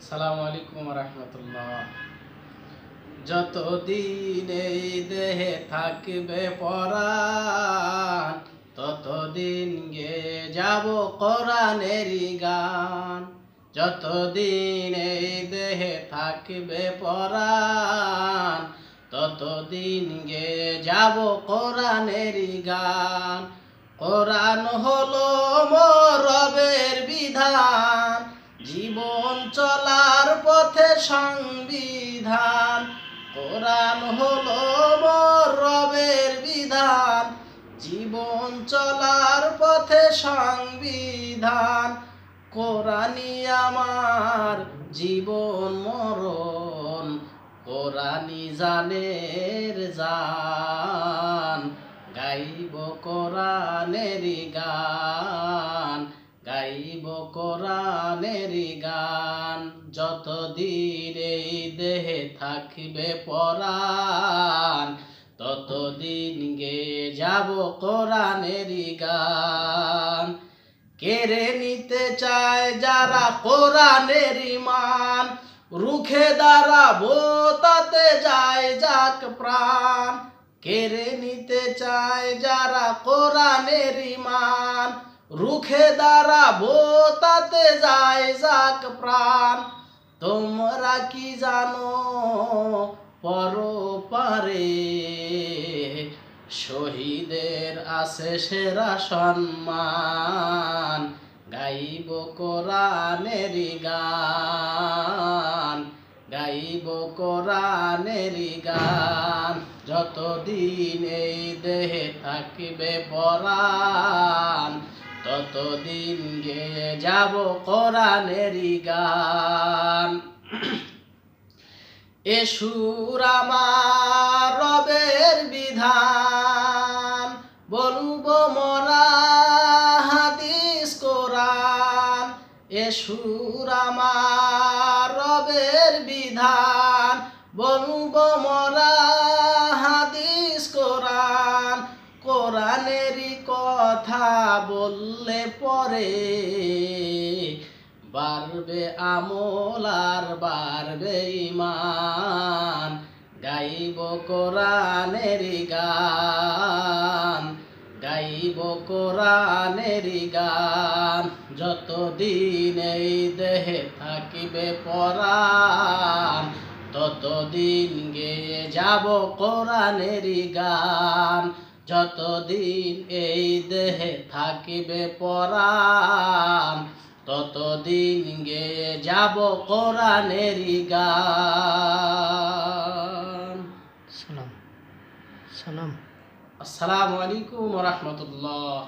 সালামু আলাইকুম রহমতুল্লাহ। যতদিন এই দেহে থাকবে পরাণ, ততদিন গে যাব কোরআনেরই গান। যতদিন এই দেহে থাকবে পরাণ, ততদিন গে যাব কোরআনেরই গান। কোরআন হলো মোর রবের বিধান জীবন চলার পথে সংবিধান, কোরআন হলো রবের বিধান। জীবন চলার পথে সংবিধান, কোরআনই আমার জীবন মরণ। কোরআনই জানের জান, গাইব কোরআনের গান। গাইব কোরআনের গান। যতদিন এই দেহে থাকবে পরাণ, ততদিন গে যাব কোরআনের গান। কেড়ে নিতে চায় যারা কোরআনের মান রুখে দাঁড়াবো তাতে যায় যাক প্রাণ। কেড়ে নিতে চায় যারা কোরআনের ইমান রুখে দাঁড়াবো, তাতে যায় যাক প্রাণ। তোমরা কি জানো, পরপারে শহীদের আছে সেরা সম্মান। গাইব কোরআনের গান, গাইব কোরআনের গান। যতদিন এই দেহে থাকবে পরাণ ততদিন গে যাব কোরআনের গান। এ সুর আমার রবের বিধান, বলব মরা হাদিস কোরআন। এ সুর আমার রবের বিধান, বলব মরা হাদিস কোরআন। কোরআনেরই কথা বললে পরে বাড়বে আমল আর বাড়বে ইমান গাইব কোরআনের গান, গাইব কোরআনের গান। যতদিন এই দেহে থাকিবে পরাণ, ততদিন গেয়ে যাব কোরআনের গান। যতদিন এই দেহে থাকিবে পরাণ ততদিন গে যাব কোরআনের গান। সালাম সালাম। আসসালামু আলাইকুম রহমতুল্লাহ।